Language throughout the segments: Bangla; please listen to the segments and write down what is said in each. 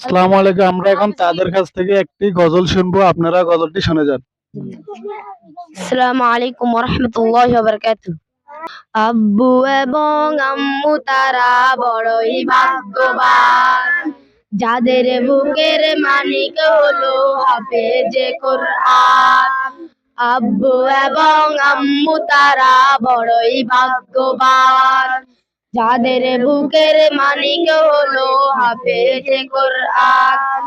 আসসালামু আলাইকুম আমরা এখন তাদের কাছ থেকে একটি গজল শুনব আপনারা গজলটি শুনে যান। আসসালামু আলাইকুম রহমতুল্লাহ বারকাতু আব্বু এবং আম্মু তারা বড়ই ভাগ্যবান। যাদের বুকের মানিক হলো হবে হাফেজে কোরআন। আব্বু এবং আম্মু তারা বড়ই ভাগ্যবান। যাদের বুকের মানিক হলো হাফেজে কোরআন।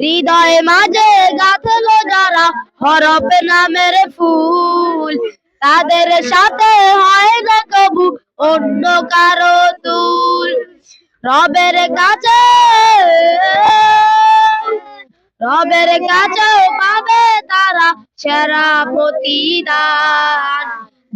হৃদয় মাঝে গাথলো যারা হরফ নামের ফুল। তাদের সাথে হয় না কবু অন্য কারও তুল। রবের কাছে, রবের কাছেও পাবে তারা সেরা প্রতিদান।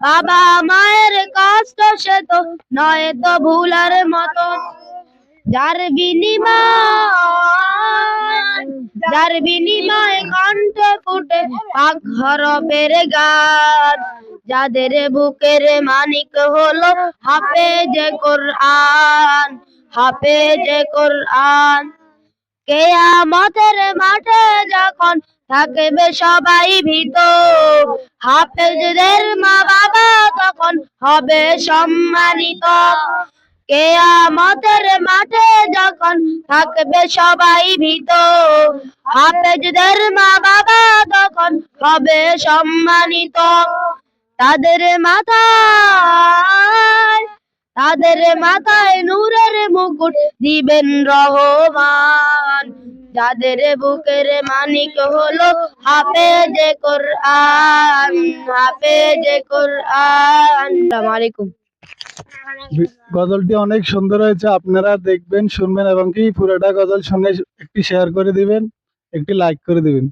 বাবা মায়ের কষ্ট সে তো নয় তো ভুলার মতো। যার বিনিময় যার বিনিময় কণ্ঠ ফুটে পাক হরফের গান। যাদের বুকের মানিক হলো হাফেজে কোরআন হাফেজে কোরআন। কেয়ামতের মাঠে যখন থাকবে সবাই ভীত, হাফেজদের হবে সম্মানিত। কেয়ামতের মাঠে যখন থাকবে সবাই ভীত, হাফেজদের মা বাবা তখন হবে সম্মানিত। তাদের মাথায় তাদের মাথায় নূরের মুকুট দিবেন রহমান। যাদের বুকের মানিক হলো হাফেজে কোরআন হাফেজে কোরআন। আসসালামু আলাইকুম। গজলটি অনেক সুন্দর হয়েছে আপনারা দেখবেন শুনবেন এবং কি পুরোটা গজল শুনে একটি শেয়ার করে দিবেন একটি লাইক করে দিবেন।